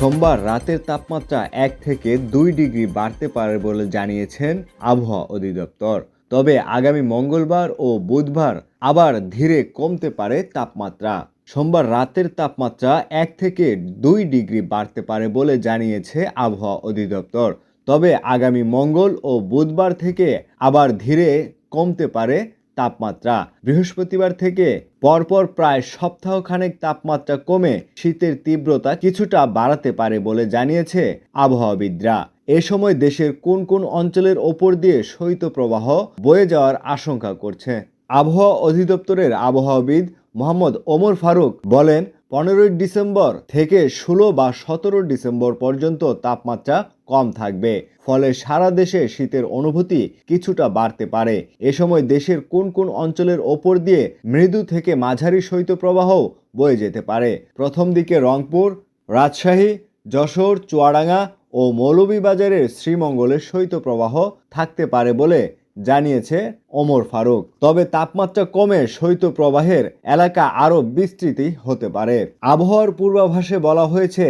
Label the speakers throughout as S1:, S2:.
S1: সোমবার রাতের তাপমাত্রা এক থেকে দুই ডিগ্রি বাড়তে পারে বলে জানিয়েছেন আবহাওয়া অধিদপ্তর। তবে আগামী মঙ্গলবার ও বুধবার আবার ধীরে কমতে পারে তাপমাত্রা। সোমবার রাতের তাপমাত্রা এক থেকে দুই ডিগ্রি বাড়তে পারে বলে জানিয়েছে আবহাওয়া অধিদপ্তর। তবে আগামী মঙ্গল ও বুধবার থেকে আবার ধীরে কমতে পারে তাপমাত্রা। বৃহস্পতিবার থেকে পরপর প্রায় সপ্তাহখানেক তাপমাত্রা কমে শীতের তীব্রতা কিছুটা বাড়াতে পারে বলে জানিয়েছে আবহাওয়াবিদরা। এ সময় দেশের কোন কোন অঞ্চলের ওপর দিয়ে শৈত্যপ্রবাহ বয়ে যাওয়ার আশঙ্কা করছে। আবহাওয়া অধিদপ্তরের আবহাওয়াবিদ মোহাম্মদ ওমর ফারুক বলেন পনেরোই ডিসেম্বর থেকে ষোলো বা সতেরো ডিসেম্বর পর্যন্ত তাপমাত্রা কম থাকবে। ফলে সারা দেশে শীতের অনুভূতি কিছুটা বাড়তে পারে। এ সময় দেশের কোন কোন অঞ্চলের ওপর দিয়ে মৃদু থেকে মাঝারি শৈত্যপ্রবাহ বয়ে যেতে পারে। প্রথম দিকে রংপুর, রাজশাহী, যশোর, চুয়াডাঙ্গা ও মৌলভীবাজারের শ্রীমঙ্গলের শৈত্যপ্রবাহ থাকতে পারে বলে জানিয়েছে ওমর ফারুক। তবে তাপমাত্রা কমে শৈত্যপ্রবাহের এলাকা আরও বিস্তৃতি হতে পারে। আবহাওয়ার পূর্বাভাসে বলা হয়েছে,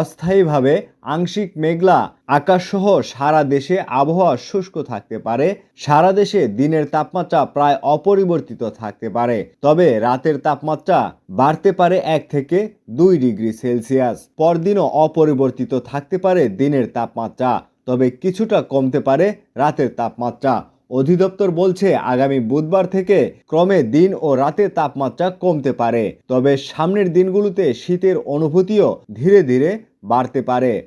S1: অস্থায়ীভাবে আংশিক মেঘলা আকাশসহ সারা দেশে আবহাওয়া শুষ্ক থাকতে পারে। সারা দেশে দিনের তাপমাত্রা প্রায় অপরিবর্তিত থাকতে পারে। তবে রাতের তাপমাত্রা বাড়তে পারে এক থেকে দুই ডিগ্রি সেলসিয়াস। পরদিনও অপরিবর্তিত থাকতে পারে দিনের তাপমাত্রা, তবে কিছুটা কমতে পারে রাতের তাপমাত্রা। অধিদপ্তর বলছে, আগামী বুধবার থেকে ক্রমে দিন ও রাতে তাপমাত্রা কমতে পারে। তবে সামনের দিনগুলোতে শীতের অনুভূতিও ধীরে ধীরে বাড়তে পারে।